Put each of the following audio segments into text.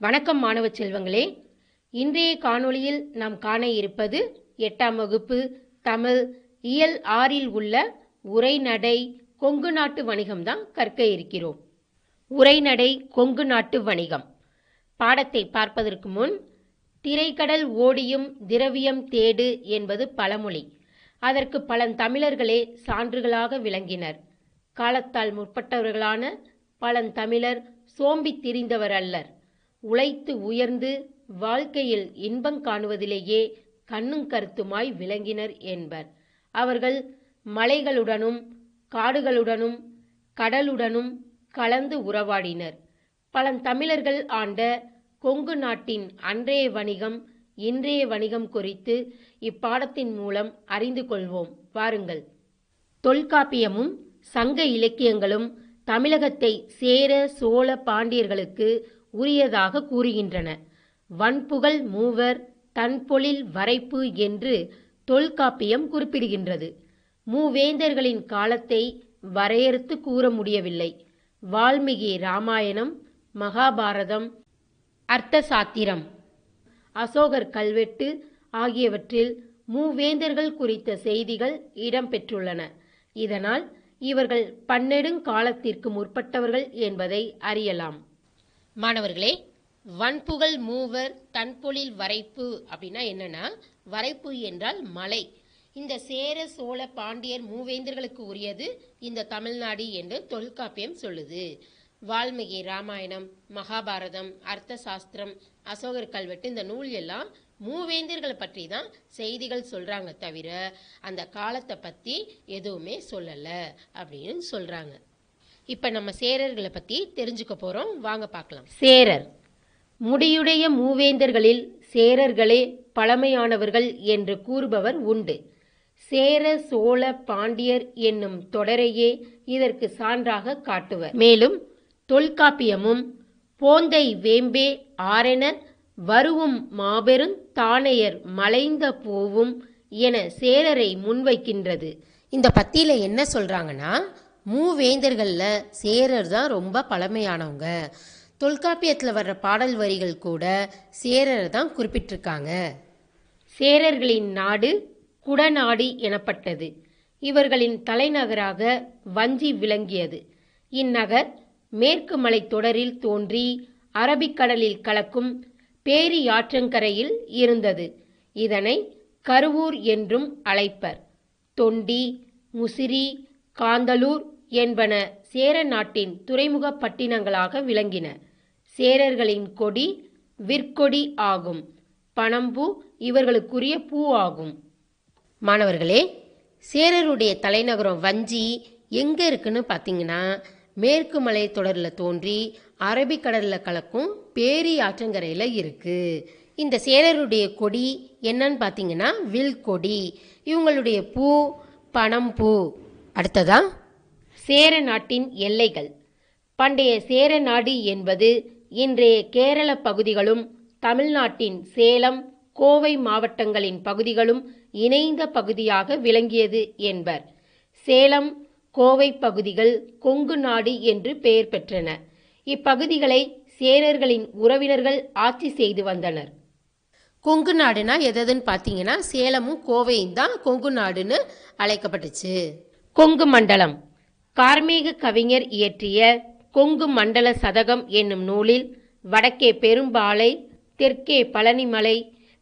வணக்கம் மாணவ செல்வங்களே. இன்றைய காணொளியில் நாம் காண இருப்பது எட்டாம் வகுப்பு தமிழ் இயல் ஆறில் உள்ள உரைநடை கொங்கு நாட்டு வணிகம் தான் கற்க இருக்கிறோம். உரைநடை கொங்கு நாட்டு வணிகம். பாடத்தை பார்ப்பதற்கு முன் திரைக்கடல் ஓடியும் திரவியம் தேடு என்பது பழமொழி. அதற்கு பழந்தமிழர்களே சான்றுகளாக விளங்கினர். காலத்தால் முற்பட்டவர்களான பழந்தமிழர் சோம்பித் திரிந்தவர் அல்லர் உழைத்து உயர்ந்து வாழ்க்கையில் இன்பம் காணுவதிலேயே கண்ணும் கருத்துமாய் விளங்கினர் என்பர். அவர்கள் மலைகளுடனும் காடுகளுடனும் கடலுடனும் கலந்து உறவாடினர். பழந்தமிழர்கள் ஆண்ட கொங்கு நாட்டின் அன்றைய வணிகம் இன்றைய வணிகம் குறித்து இப்பாடத்தின் மூலம் அறிந்து கொள்வோம். வாருங்கள். தொல்காப்பியமும் சங்க இலக்கியங்களும் தமிழகத்தை சேர சோழ பாண்டியர்களுக்கு உரியதாக கூறுகின்றன. வன்புகழ் மூவர் தன்பொழில் வரைப்பு என்று தொல்காப்பியம் குறிப்பிடுகின்றது. மூவேந்தர்களின் காலத்தை வரையறுத்து கூற முடியவில்லை. வால்மீகி ராமாயணம் மகாபாரதம் அர்த்தசாத்திரம் அசோகர் கல்வெட்டு ஆகியவற்றில் மூவேந்தர்கள் குறித்த செய்திகள் இடம்பெற்றுள்ளன. இதனால் இவர்கள் பன்னெடுங்காலத்திற்கு முற்பட்டவர்கள் என்பதை அறியலாம். மாணவர்களே வன்புகழ் மூவர் தன்பொழில் வரைப்பு அப்படின்னா என்னன்னா வரைப்பு என்றால் மலை. இந்த சேர சோழ பாண்டியர் மூவேந்தர்களுக்கு உரியது இந்த தமிழ்நாடு என்று தொல்காப்பியம் சொல்லுது. வால்மீகி ராமாயணம் மகாபாரதம் அர்த்த சாஸ்திரம் அசோகர் கல்வெட்டு இந்த நூல் எல்லாம் மூவேந்தர்களை பற்றி தான் செய்திகள் சொல்றாங்க தவிர அந்த காலத்தை பத்தி எதுவுமே சொல்லல அப்படின்னு சொல்றாங்க. இப்ப நம்ம சேரர்களை பத்தி தெரிஞ்சுக்க போறோம். வாங்க பார்க்கலாம். சேரர். முடியுடைய மூவேந்தர்களில் சேரர்களே பழமையானவர்கள் என்று கூறுபவர் உண்டு. சேர சோழ பாண்டியர் என்னும் தொடரையே இதற்கு சான்றாக காட்டுவர். மேலும் தொல்காப்பியமும் போந்தை வேம்பே ஆரெனர் வருவும் மாபெரும் தானையர் மலைந்த போவும் என சேரரை முன்வைக்கின்றது. இந்த பத்தியில என்ன சொல்றாங்கன்னா மூவேந்தர்களில் சேரர் தான் ரொம்ப பழமையானவங்க. தொல்காப்பியத்தில் வர்ற பாடல் வரிகள் கூட சேரர் தான் குறிப்பிட்டிருக்காங்க. சேரர்களின் நாடு குடநாடு எனப்பட்டது. இவர்களின் தலைநகராக வஞ்சி விளங்கியது. இந்நகர் மேற்கு மலை தொடரில் தோன்றி அரபிக்கடலில் கலக்கும் பேரி ஆற்றங்கரையில் இருந்தது. இதனை கருவூர் என்றும் அழைப்பர். தொண்டி முசிறி காந்தலூர் என்பன சேர நாட்டின் துறைமுக பட்டினங்களாக விளங்கின. சேரர்களின் கொடி விற்கொடி ஆகும். பணம்பூ இவர்களுக்குரிய பூ ஆகும். மாணவர்களே சேரருடைய தலைநகரம் வஞ்சி எங்கே இருக்குன்னு பார்த்தீங்கன்னா மேற்கு மலை தொடரில் தோன்றி அரபிக்கடலில் கலக்கும் பேரி ஆற்றங்கரையில் இருக்குது இந்த சேரருடைய கொடி என்னன்னு பார்த்தீங்கன்னா வில் கொடி இவங்களுடைய பூ பணம் பூ அடுத்ததான் சேர நாட்டின் எல்லைகள். பண்டைய சேர நாடு என்பது இன்றைய கேரள பகுதிகளும் தமிழ்நாட்டின் சேலம் கோவை மாவட்டங்களின் பகுதிகளும் இணைந்த பகுதியாக விளங்கியது என்பர். சேலம் கோவை பகுதிகள் கொங்கு நாடு என்று பெயர் பெற்றன. இப்பகுதிகளை சேரர்களின் உறவினர்கள் ஆட்சி செய்து வந்தனர். கொங்கு நாடுனா எதுன்னு பார்த்தீங்கன்னா சேலமும் கோவையும் தான் கொங்கு நாடுன்னு அழைக்கப்பட்டுச்சு. கொங்கு மண்டலம். கார்மேக கவிஞர் இயற்றிய கொங்கு மண்டல சதகம் என்னும் நூலில் வடக்கே பெரும்பாலை தெற்கே பழனிமலை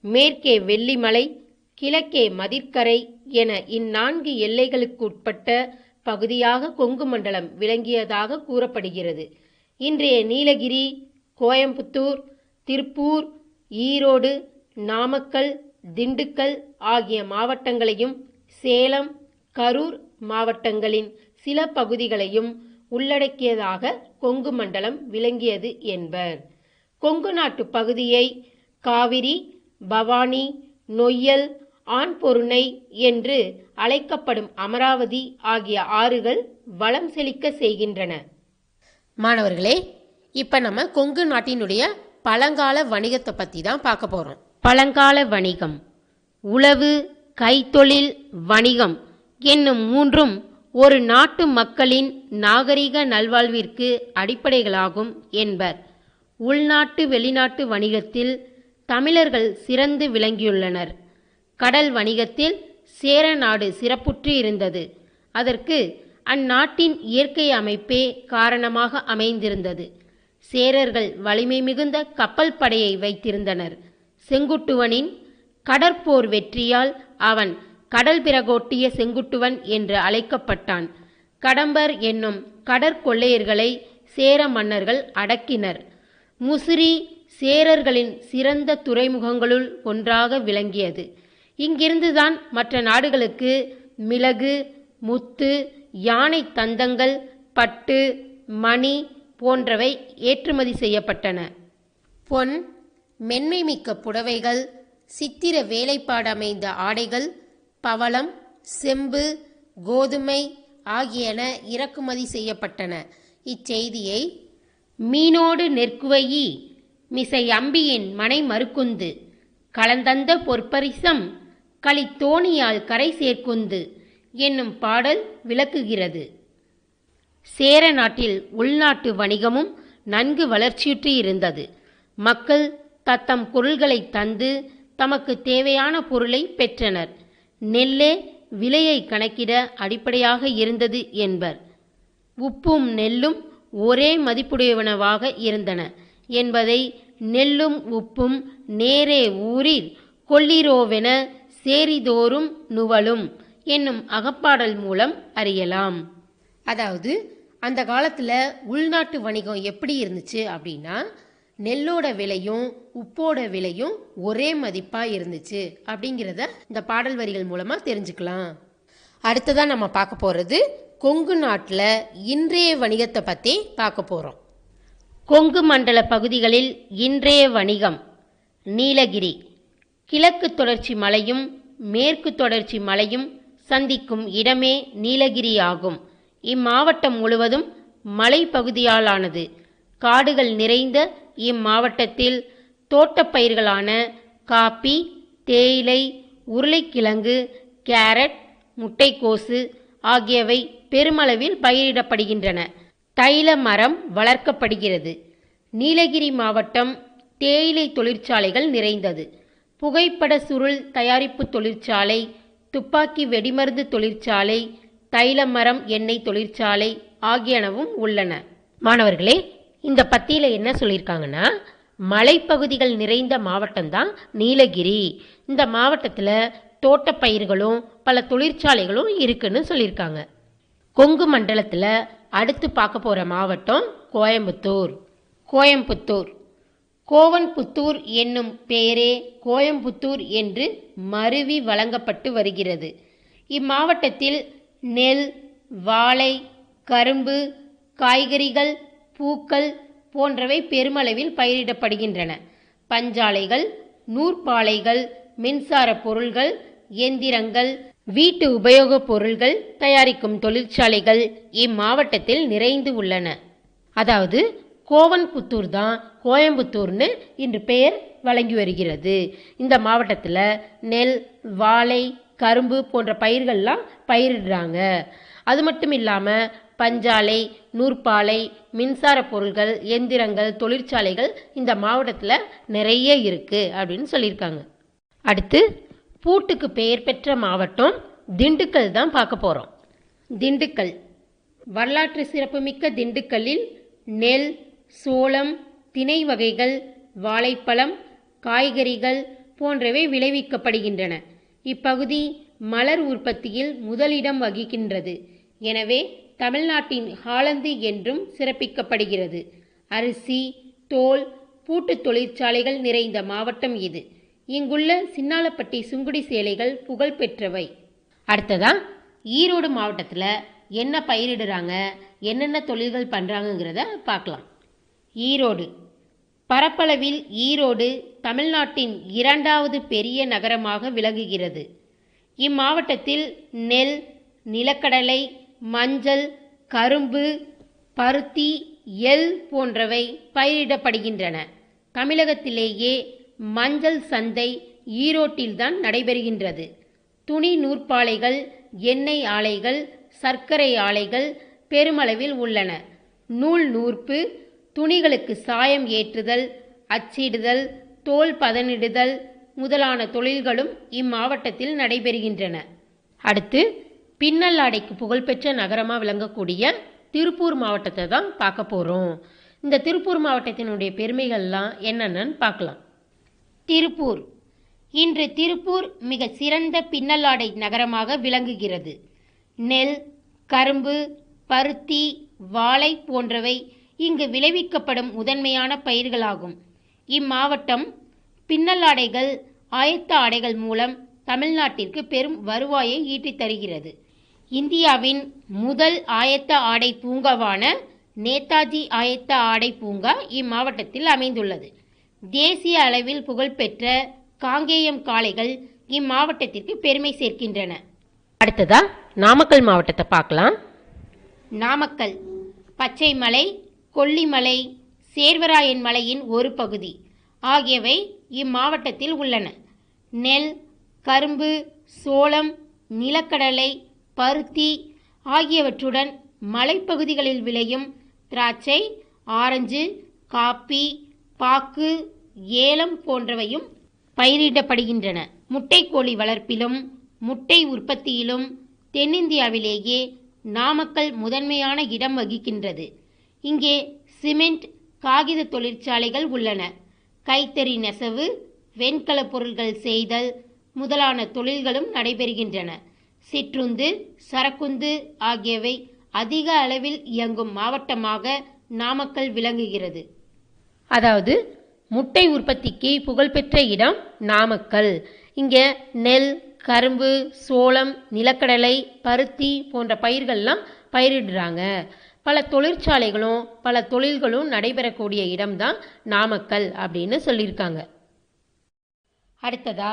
மேற்கே வெள்ளிமலை கிழக்கே மதிர்க்கரை என இந்நான்கு எல்லைகளுக்குட்பட்ட பகுதியாக கொங்கு மண்டலம் விளங்கியதாக கூறப்படுகிறது. இன்றைய நீலகிரி கோயம்புத்தூர் திருப்பூர் ஈரோடு நாமக்கல் திண்டுக்கல் ஆகிய மாவட்டங்களையும் சேலம் கரூர் மாவட்டங்களின் சில பகுதிகளையும் உள்ளடக்கியதாக கொங்கு மண்டலம் விளங்கியது என்பர். கொங்கு நாட்டு பகுதியை காவிரி பவானி நொய்யல் ஆண்பொருணை என்று அழைக்கப்படும் அமராவதி ஆகிய ஆறுகள் வளம் செழிக்க செய்கின்றன. மாணவர்களே இப்ப நம்ம கொங்கு நாட்டினுடைய பழங்கால வணிகத்தை பத்தி தான் பார்க்க போறோம். பழங்கால வணிகம் உழவு கைத்தொழில் வணிகம் என்னும் மூன்றும் ஒரு நாட்டு மக்களின் நாகரிக நல்வாழ்விற்கு அடிப்படைகளாகும் என்பர். உள்நாட்டு வெளிநாட்டு வணிகத்தில் தமிழர்கள் சிறந்து விளங்கியுள்ளனர். கடல் வணிகத்தில் சேர நாடு சிறப்புற்று இருந்தது. அதற்கு அந்நாட்டின் இயற்கை அமைப்பே காரணமாக அமைந்திருந்தது. சேரர்கள் வலிமை மிகுந்த கப்பல் படையை வைத்திருந்தனர். செங்குட்டுவனின் கடற்போர் வெற்றியால் அவன் கடல் பிறகோட்டிய செங்குட்டுவன் என்று அழைக்கப்பட்டான். கடம்பர் என்னும் கடற்கொள்ளையர்களை சேர மன்னர்கள் அடக்கினர். முசிறி சேரர்களின் சிறந்த துறைமுகங்களுள் ஒன்றாக விளங்கியது. இங்கிருந்துதான் மற்ற நாடுகளுக்கு மிளகு முத்து யானை தந்தங்கள் பட்டு மணி போன்றவை ஏற்றுமதி செய்யப்பட்டன. பொன் மென்மை மிக்க புடவைகள் சித்திர வேலைப்பாடு அமைந்த ஆடைகள் பவளம் செம்பு கோதுமை ஆகியன இறக்குமதி செய்யப்பட்டன. இச்செய்தியை மீனோடு நெற்குவையி மிசை அம்பியின் மனை மறுக்குந்து கலந்தந்த பொற்பரிசம் களித்தோணியால் கரை சேர்க்குந்து என்னும் பாடல் விளக்குகிறது. சேர நாட்டில் உள்நாட்டு வணிகமும் நன்கு வளர்ச்சியுற்று இருந்தது. மக்கள் தத்தம் பொருள்களை தந்து தமக்கு தேவையான பொருளை பெற்றனர். நெல்லே விலையை கணக்கிட அடிப்படையாக இருந்தது என்பர். உப்பும் நெல்லும் ஒரே மதிப்புடையவனவாக இருந்தன என்பதை நெல்லும் உப்பும் நேரே ஊரில் கொள்ளிரோவென சேரிதோறும் நுவலும் என்னும் அகப்பாடல் மூலம் அறியலாம். அதாவது அந்த காலத்தில் உள்நாட்டு வணிகம் எப்படி இருந்துச்சு அப்படின்னா நெல்லோட விலையும் உப்போட விலையும் ஒரே மதிப்பாக இருந்துச்சு அப்படிங்கிறத இந்த பாடல் வரிகள் மூலமாக தெரிஞ்சுக்கலாம். அடுத்ததாக நம்ம பார்க்க போகிறது கொங்கு நாட்டில் இன்றைய வணிகத்தை பற்றி பார்க்க போகிறோம் கொங்கு மண்டல பகுதிகளில் இன்றைய வணிகம் நீலகிரி. கிழக்கு தொடர்ச்சி மலையும் மேற்கு தொடர்ச்சி மலையும் சந்திக்கும் இடமே நீலகிரி ஆகும். இம்மாவட்டம் முழுவதும் மலைப்பகுதியாலானது. காடுகள் நிறைந்த இம்மாவட்டத்தில் தோட்டப்பயிர்களான காப்பி தேயிலை உருளைக்கிழங்கு கேரட் முட்டைக்கோசு ஆகியவை பெருமளவில் பயிரிடப்படுகின்றன. தைல மரம் வளர்க்கப்படுகிறது. நீலகிரி மாவட்டம் தேயிலை தொழிற்சாலைகள் நிறைந்தது. புகைப்பட சுருள் தயாரிப்பு தொழிற்சாலை துப்பாக்கி வெடிமருந்து தொழிற்சாலை தைல மரம் எண்ணெய் தொழிற்சாலை ஆகியனவும் உள்ளன. மாணவர்களே இந்த பத்தியில் என்ன சொல்லியிருக்காங்கன்னா மலைப்பகுதிகள் நிறைந்த மாவட்டம்தான் நீலகிரி. இந்த மாவட்டத்தில் தோட்டப்பயிர்களும் பல தொழிற்சாலைகளும் இருக்குன்னு சொல்லியிருக்காங்க. கொங்கு மண்டலத்தில் அடுத்து பார்க்க போகிற மாவட்டம் கோயம்புத்தூர். கோயம்புத்தூர். கோவன்புத்தூர் என்னும் பெயரே கோயம்புத்தூர் என்று மருவி வழங்கப்பட்டு வருகிறது. இம்மாவட்டத்தில் நெல் வாழை கரும்பு காய்கறிகள் பூக்கள் போன்றவை பெருமளவில் பயிரிடப்படுகின்றன. பஞ்சாலைகள் நூற்பாலைகள் மின்சார பொருள்கள் எந்திரங்கள் வீட்டு உபயோகப் பொருள்கள் தயாரிக்கும் தொழிற்சாலைகள் இம்மாவட்டத்தில் நிறைந்து உள்ளன. அதாவது கோவன்புத்தூர் தான் கோயம்புத்தூர்னு இன்று பெயர் வழங்கி வருகிறது. இந்த மாவட்டத்தில் நெல் வாழை கரும்பு போன்ற பயிர்கள்லாம் பயிரிடுறாங்க. அது மட்டும் இல்லாமல் பஞ்சாலை நூற்பாலை மின்சார பொருள்கள் எந்திரங்கள் தொழிற்சாலைகள் இந்த மாவட்டத்தில் நிறைய இருக்குது அப்படின்னு சொல்லியிருக்காங்க. அடுத்து பூட்டுக்கு பெயர் பெற்ற மாவட்டம் திண்டுக்கல் தான் பார்க்க போகிறோம் திண்டுக்கல். வரலாற்று சிறப்புமிக்க திண்டுக்கல்லில் நெல் சோளம் திணை வகைகள் வாழைப்பழம் காய்கறிகள் போன்றவை விளைவிக்கப்படுகின்றன. இப்பகுதி மலர் உற்பத்தியில் முதலிடம் வகிக்கின்றது. எனவே தமிழ்நாட்டின் ஹாலந்து என்றும் சிறப்பிக்கப்படுகிறது. அரிசி தோல் பூட்டு தொழிற்சாலைகள் நிறைந்த மாவட்டம் இது. இங்குள்ள சின்னாலப்பட்டி சுங்குடி சேலைகள் புகழ் பெற்றவை. அடுத்ததா ஈரோடு மாவட்டத்தில் என்ன பயிரிடுறாங்க என்னென்ன தொழில்கள் பண்ணுறாங்கங்கிறத பார்க்கலாம். ஈரோடு. பரப்பளவில் ஈரோடு தமிழ்நாட்டின் இரண்டாவது பெரிய நகரமாக விளங்குகிறது. இம்மாவட்டத்தில் நெல் நிலக்கடலை மஞ்சள் கரும்பு பருத்தி எல் போன்றவை பயிரிடப்படுகின்றன. தமிழகத்திலேயே மஞ்சள் சந்தை ஈரோட்டில்தான் நடைபெறுகின்றது. துணி நூற்பாலைகள் எண்ணெய் ஆலைகள் சர்க்கரை ஆலைகள் பெருமளவில் உள்ளன. நூல் நூற்பு துணிகளுக்கு சாயம் ஏற்றுதல் அச்சிடுதல் தோல் பதனிடுதல் முதலான தொழில்களும் இம்மாவட்டத்தில் நடைபெறுகின்றன. அடுத்து பின்னல் ஆடைக்கு புகழ்பெற்ற நகரமாக விளங்கக்கூடிய திருப்பூர் மாவட்டத்தை தான் பார்க்க போகிறோம் இந்த திருப்பூர் மாவட்டத்தினுடைய பெருமைகள்லாம் என்னென்னு பார்க்கலாம். திருப்பூர். இன்று திருப்பூர் மிக சிறந்த பின்னலாடை நகரமாக விளங்குகிறது. நெல் கரும்பு பருத்தி வாழை போன்றவை இங்கு விளைவிக்கப்படும் முதன்மையான பயிர்களாகும். இம்மாவட்டம் பின்னலாடைகள் ஆயத்த ஆடைகள் மூலம் தமிழ்நாட்டிற்கு பெரும் வருவாயை ஈட்டித் தருகிறது இந்தியாவின் முதல் ஆயத்த ஆடை பூங்காவான நேதாஜி ஆயத்த ஆடை பூங்கா இம்மாவட்டத்தில் அமைந்துள்ளது. தேசிய அளவில் புகழ்பெற்ற காங்கேயம் காளைகள் இம்மாவட்டத்திற்கு பெருமை சேர்க்கின்றன. அடுத்ததா நாமக்கல் மாவட்டத்தை பார்க்கலாம். நாமக்கல் பச்சைமலை கொல்லிமலை சேர்வராயன் மலையின் ஒரு பகுதி ஆகியவை இம்மாவட்டத்தில் உள்ளன. நெல் கரும்பு சோளம் நிலக்கடலை பருத்தி ஆகியவற்றுடன் மலைப்பகுதிகளில் விளையும் திராட்சை ஆரஞ்சு காப்பி பாக்கு ஏலம் போன்றவையும் பயிரிடப்படுகின்றன. முட்டைக்கோழி வளர்ப்பிலும் முட்டை உற்பத்தியிலும் தென்னிந்தியாவிலேயே நாமக்கல் முதன்மையான இடம் வகிக்கின்றது. இங்கே சிமெண்ட் காகித தொழிற்சாலைகள் உள்ளன. கைத்தறி நெசவு வெண்கலப் பொருள்கள் செய்தல் முதலான தொழில்களும் நடைபெறுகின்றன. சிற்றுந்து சரக்குந்து ஆகியவை அதிக அளவில் இயங்கும் மாவட்டமாக நாமக்கல் விளங்குகிறது. அதாவது முட்டை உற்பத்திக்கு புகழ்பெற்ற இடம் நாமக்கல். இங்கே நெல் கரும்பு சோளம் நிலக்கடலை பருத்தி போன்ற பயிர்கள்லாம் பயிரிடுறாங்க. பல தொழிற்சாலைகளும் பல தொழில்களும் நடைபெறக்கூடிய இடம்தான் நாமக்கல் அப்படின்னு சொல்லியிருக்காங்க. அடுத்ததா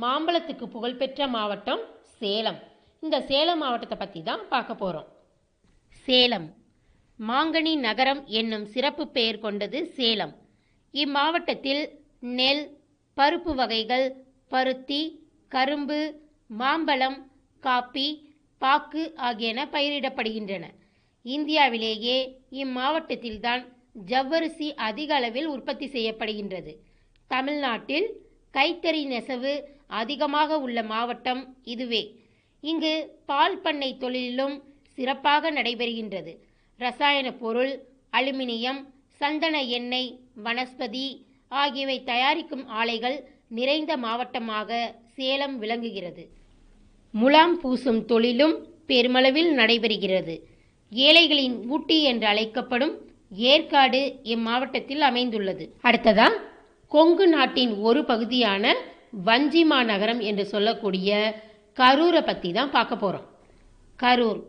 மாம்பழத்துக்கு புகழ்பெற்ற மாவட்டம் சேலம். இந்த சேலம் மாவட்டத்தை பற்றி தான் பார்க்க போகிறோம் சேலம். மாங்கனி நகரம் என்னும் சிறப்பு பெயர் கொண்டது சேலம். இம்மாவட்டத்தில் நெல் பருப்பு வகைகள் பருத்தி கரும்பு மாம்பழம் காப்பி பாக்கு ஆகியன பயிரிடப்படுகின்றன. இந்தியாவிலேயே இம்மாவட்டத்தில்தான் ஜவ்வரிசி அதிக அளவில் உற்பத்தி செய்யப்படுகின்றது. தமிழ்நாட்டில் கைத்தறி நெசவு அதிகமாக உள்ள மாவட்டம் இதுவே. இங்கு பால் பண்ணை தொழிலிலும் சிறப்பாக நடைபெறுகின்றது. ரசாயன பொருள் அலுமினியம் சந்தன எண்ணெய் வனஸ்பதி ஆகியவை தயாரிக்கும் ஆலைகள் நிறைந்த மாவட்டமாக சேலம் விளங்குகிறது. முலாம் பூசும் தொழிலும் பெருமளவில் நடைபெறுகிறது. ஏழைகளின் ஊட்டி என்று அழைக்கப்படும் ஏற்காடு இம்மாவட்டத்தில் அமைந்துள்ளது. அடுத்ததா கொங்கு நாட்டின் ஒரு பகுதியான வஞ்சிமா நகரம் என்று சொல்லக்கூடிய கரூரை பற்றி தான் பார்க்க போகிறோம் கரூர்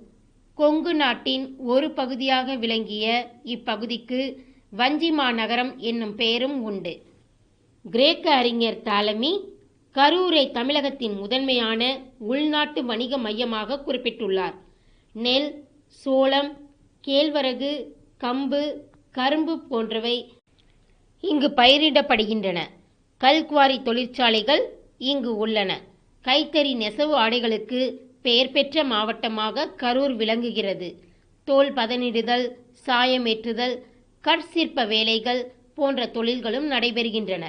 கொங்கு நாட்டின் ஒரு பகுதியாக விளங்கிய இப்பகுதிக்கு வஞ்சி மாநகரம் என்னும் பெயரும் உண்டு. கிரேக்க அறிஞர் தாலமி கரூரை தமிழகத்தின் முதன்மையான உள்நாட்டு வணிக மையமாக குறிப்பிட்டுள்ளார். நெல் சோளம் கேழ்வரகு கம்பு கரும்பு போன்றவை இங்கு பயிரிடப்படுகின்றன. கல்குவாரி தொழிற்சாலைகள் இங்கு உள்ளன. கைத்தறி நெசவு ஆடைகளுக்கு பெயர் பெற்ற மாவட்டமாக கரூர் விளங்குகிறது. தோல் பதனிடுதல் சாயமேற்றுதல் கற்சிற்ப வேலைகள் போன்ற தொழில்களும் நடைபெறுகின்றன.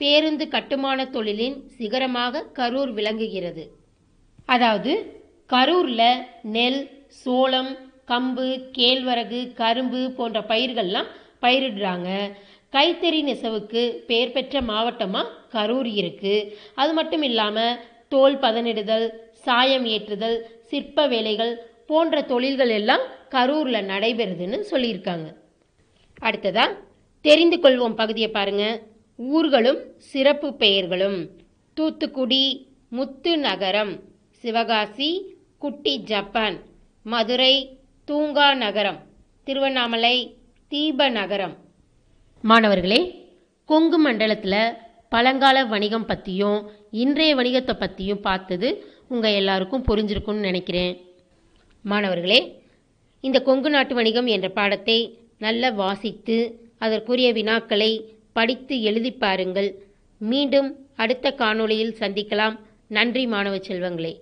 பேருந்து கட்டுமான தொழிலின் சிகரமாக கரூர் விளங்குகிறது. அதாவது கரூரில் நெல் சோளம் கம்பு கேழ்வரகு கரும்பு போன்ற பயிர்கள்லாம் பயிரிடுறாங்க. கைத்தறி நெசவுக்கு பெயர் பெற்ற மாவட்டமாக கரூர் இருக்குது அது மட்டும் இல்லாமல் தோல் பதனிடுதல் சாயம் ஏற்றுதல் சிற்ப வேலைகள் போன்ற தொழில்கள் எல்லாம் கரூரில் நடைபெறுதுன்னு சொல்லியிருக்காங்க. அடுத்ததா தெரிந்து கொள்வோம் பகுதியை பாருங்க. ஊர்களும் சிறப்பு பெயர்களும். தூத்துக்குடி முத்து நகரம் சிவகாசி குட்டி ஜப்பான் மதுரை தூங்கா நகரம் திருவண்ணாமலை தீப நகரம் மாணவர்களே கொங்கு மண்டலத்தில் பழங்கால வணிகம் பற்றியும் இன்றைய வணிகத்தை பற்றியும் பார்த்தது உங்கள் எல்லாருக்கும் புரிஞ்சிருக்கும்னு நினைக்கிறேன். மாணவர்களே இந்த கொங்கு நாட்டு வணிகம் என்ற பாடத்தை நல்ல வாசித்து அதற்குரிய வினாக்களை படித்து எழுதி பாருங்கள். மீண்டும் அடுத்த காணொளியில் சந்திக்கலாம். நன்றி மாணவ செல்வங்களே.